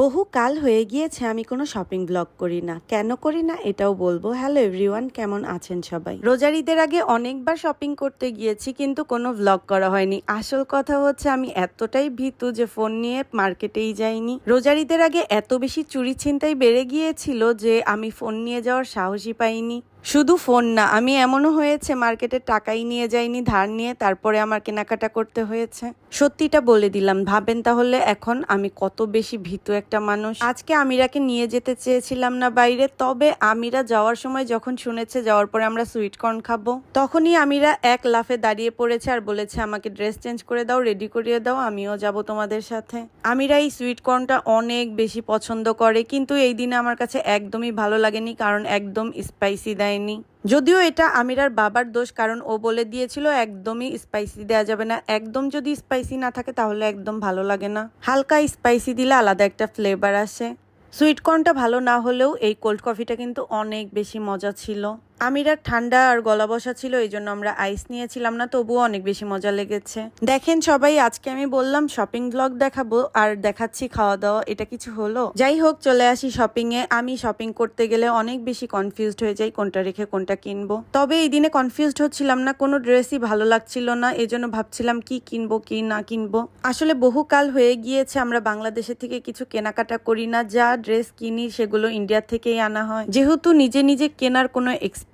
বহু কাল হয়ে গিয়েছে, আমি কোনো শপিং ব্লগ করি না। কেন করি না এটাও বলব। হ্যালো এভরিওয়ান, কেমন আছেন সবাই? রোজার ঈদের আগে অনেকবার শপিং করতে গিয়েছি, কিন্তু কোনো ব্লগ করা হয়নি। আসল কথা হচ্ছে, আমি এতটাই ভীতু যে ফোন নিয়ে মার্কেটেই যাইনি। রোজার ঈদের আগে এত বেশি চুরি ছিনতাই বেড়ে গিয়েছিল যে আমি ফোন নিয়ে যাওয়ার সাহসই পাইনি। শুধু ফোন না, আমি এমনও হয়েছে, মার্কেটে টাকাই নিয়ে যাইনি, ধার নিয়ে, তারপরে আমার কেনাকাটা করতে হয়েছে। সত্যিটা বলে দিলাম, ভাবেন তাহলে এখন আমি কত বেশি ভীতু একটা মানুষ। আজকে আমিরাকে নিয়ে যেতে চেয়েছিলাম না বাইরে, তবে আমিরা যাওয়ার সময় যখন শুনেছে যাওয়ার পরে আমরা সুইট কর্ন খাব, তখনই আমিরা এক লাফে দাঁড়িয়ে পড়েছে আর বলেছে, আমাকে ড্রেস চেঞ্জ করে দাও, রেডি করিয়ে দাও, আমিও যাব তোমাদের সাথে। আমিরা এই সুইট কর্নটা অনেক বেশি পছন্দ করে, কিন্তু এই দিনে আমার কাছে একদমই ভালো লাগেনি, কারণ একদম স্পাইসি দেয়নি। যদিও এটা আমিরার বাবার দোষ, কারণ ও বলে দিয়েছিল, একদমই স্পাইসি দেওয়া যাবে না। একদম যদি স্পাইসি না থাকে, তাহলে একদম ভালো লাগে না। হালকা স্পাইসি দিলে আলাদা একটা ফ্লেভার আসে। সুইটকর্নটা ভালো না হলেও এই কোল্ড কফিটা কিন্তু অনেক বেশি মজা ছিল। আমিরার ঠান্ডা আর গলা বসা ছিল, এই জন্য আমরা আইস নিয়েছিলাম না, তবুও অনেক বেশি মজা লেগেছে। দেখেন সবাই, আজকে আমি বললাম শপিং ব্লগ দেখাবো আর দেখাচ্ছি খাওয়া দাওয়া এটা কিছু হলো? যাই হোক, চলে আসি শপিং এ। আমি শপিং করতে গেলে অনেক বেশি কনফিউজড হয়ে যাই, কোনটা রেখে কোনটা কিনবো। তবে এই দিনে কনফিউজড হচ্ছিলাম না, কোনো ড্রেসই ভালো লাগছিল না, এই জন্য ভাবছিলাম কি কিনবো, কি না কিনবো। আসলে বহুকাল হয়ে গিয়েছে, আমরা বাংলাদেশে থেকে কিছু কেনাকাটা করি না, যা ড্রেস কিনি সেগুলো ইন্ডিয়া থেকেই আনা হয়। যেহেতু নিজে নিজে কেনার কোনো এক্সপিরিয়েন্স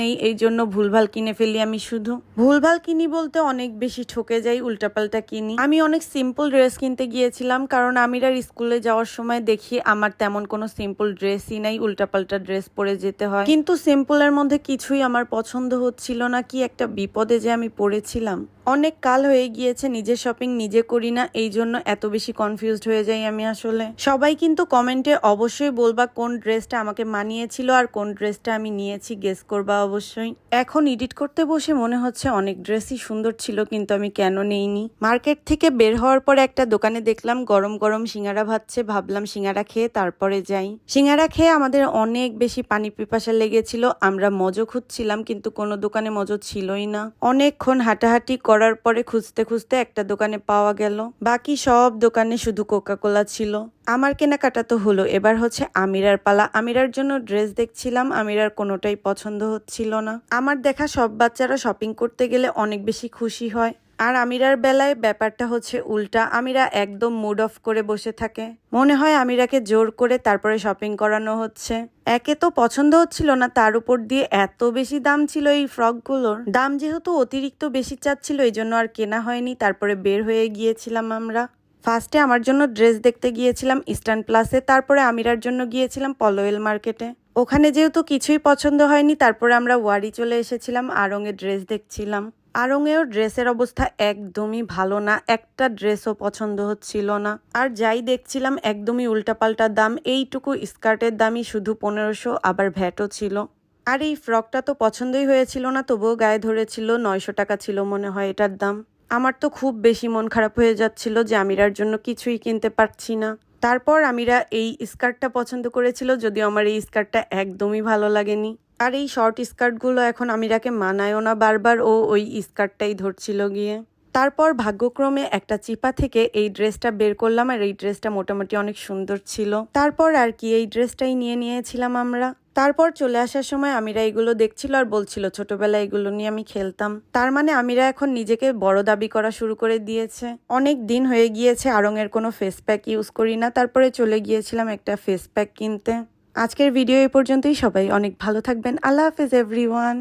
নেই, এই জন্য ভুলভাল কিনে ফেলি আমি শুধু। ভুলভাল কিনি বলতে অনেক বেশি ঠকে যাই, উল্টাপাল্টা কিনি। আমি অনেক সিম্পল ড্রেস কিনতে গিয়েছিলাম, কারণ আমি আর স্কুলে যাওয়ার সময় দেখি আমার তেমন কোনো সিম্পল ড্রেসই নাই, উল্টাপাল্টা ড্রেস পরে যেতে হয়। কিন্তু সিম্পলের মধ্যে কিছুই আমার পছন্দ হচ্ছিল না, কি একটা বিপদে যে আমি পড়েছিলাম। অনেক কাল হয়ে গিয়েছে নিজের শপিং নিজে করি না, এই জন্য এত বেশি কনফিউজড হয়ে যাই আমি আসলে। সবাই কিন্তু কমেন্টে অবশ্যই বলবা কোন ড্রেসটা আমাকে মানিয়েছিল আর কোন ড্রেসটা আমি নিয়েছি গেস করবা অবশ্যই। এখন এডিট করতে বসে মনে হচ্ছে অনেক ড্রেসই সুন্দর ছিল, কিন্তু আমি কেন নেইনি? মার্কেট থেকে বের হওয়ার পরে একটা দোকানে দেখলাম গরম গরম সিঙ্গারা ভাজছে, ভাবলাম সিঙ্গারা খেয়ে তারপরে যাই। সিঙ্গারা খেয়ে আমাদের অনেক বেশি পানি পিপাসা লেগেছিল, আমরা মজো খুঁজছিলাম, কিন্তু কোনো দোকানে মজো ছিলই না। অনেকক্ষণ হাঁটাহাঁটি করার পরে খুঁজতে খুঁজতে একটা দোকানে পাওয়া গেল। বাকি সব দোকানে শুধু কোকা কোলা ছিল। আমার কেনাকাটা তো হলো, এবার হচ্ছে আমিরার পালা। আমিরার জন্য ড্রেস দেখছিলাম, আমিরার কোনোটাই পছন্দ হচ্ছিল না। আমার দেখা সব বাচ্চারা শপিং করতে গেলে অনেক বেশি খুশি হয়। আর আমিরার বেলায় ব্যাপারটা হচ্ছে উল্টা। আমিরা একদম মুড অফ করে বসে থাকে। মনে হয় আমিরাকে জোর করে তারপরে শপিং করানো হচ্ছে। একে তো পছন্দ হচ্ছিল না, তার উপর দিয়ে এত বেশি দাম ছিল এই ফ্রকগুলোর। দাম যেহেতু অতিরিক্ত বেশি চাচ্ছিল, এই জন্য আর কেনা হয়নি। তারপরে বের হয়ে গিয়েছিলাম আমরা। ফার্স্টে আমার জন্য ড্রেস দেখতে গিয়েছিলাম ইস্টার্ন প্লাসে তারপরে আমিরার জন্য গিয়েছিলাম পলোয়েল মার্কেটে ওখানে যেহেতু কিছুই পছন্দ হয়নি, তারপরে আমরা ওয়ারি চলে এসেছিলাম আরঙে ড্রেস দেখছিলাম। আরঙেও ড্রেসের অবস্থা একদমই ভালো না, একটা ড্রেসও পছন্দ হচ্ছিল না। আর যাই দেখছিলাম, একদমই উল্টাপাল্টা দাম, এইটুকু স্কার্টের দামই শুধু পনেরোশো, আবার ভ্যাটও ছিল। আর এই ফ্রকটা তো পছন্দই হয়েছিল না, তবুও গায়ে ধরেছিল, নয়শো টাকা ছিল মনে হয় এটার দাম। আমার তো খুব বেশি মন খারাপ হয়ে যাচ্ছিল যে আমিরার জন্য কিছুই কিনতে পারছি না। তারপর আমিরা এই স্কার্টটা পছন্দ করেছিল, যদিও আমার এই স্কার্টটা একদমই ভালো লাগেনি। আর এই শর্ট স্কার্টগুলো এখন আমিরাকে মানায়ও না বারবার, ও ওই স্কার্টটাই ধরছিল গিয়ে। তারপর ভাগ্যক্রমে একটা চিপা থেকে এই ড্রেসটা বের করলাম আর এই ড্রেসটা মোটামুটি অনেক সুন্দর ছিল। তারপর আর কি এই ড্রেসটাই নিয়ে নিয়েছিলাম আমরা। তারপর চলে আসার সময় আমিরা এগুলো দেখছিল আর বলছিল, ছোটবেলায় এগুলো নিয়ে আমি খেলতাম। তার মানে আমিরা এখন নিজেকে বড় দাবি করা শুরু করে দিয়েছে। অনেক দিন হয়ে গিয়েছে, আরঙের কোনো ফেস প্যাক ইউজ করি না। তারপরে চলে গিয়েছিলাম একটা ফেস প্যাক কিনতে। আজকের ভিডিও এই পর্যন্তই। সবাই অনেক ভালো থাকবেন। আল্লাহ হাফেজ এভরিওয়ান